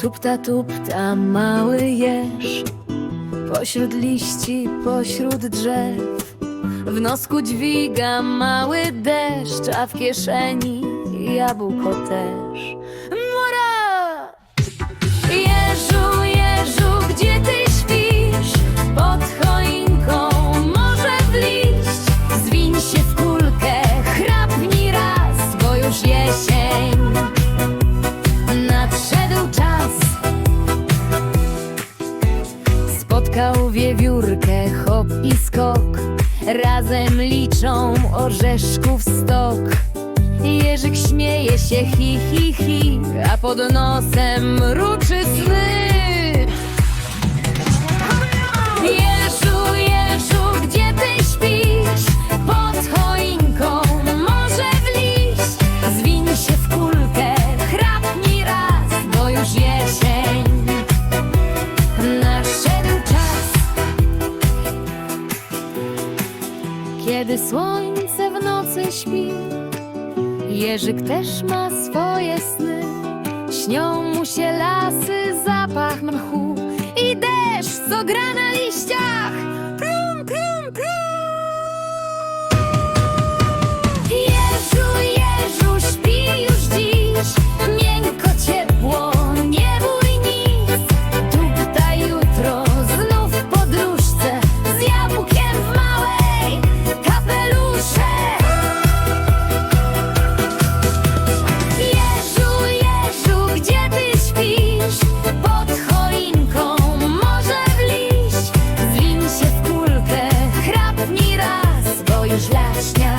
Tupta, tupta, mały jeż Pośród liści, pośród drzew. W nosku dźwiga mały deszcz A w kieszeni jabłko też wiewiórkę, hop i skok. Razem liczą orzeszków stok. Jerzyk śmieje się hi hi hi A pod nosem mruczy sny Kiedy słońce w nocy śpi Jerzyk też ma swoje sny. Śnią mu się lasy, zapach mchu I deszcz, co gra na liściach. Plum, plum, plum chrapnij raz, bo już jaśnia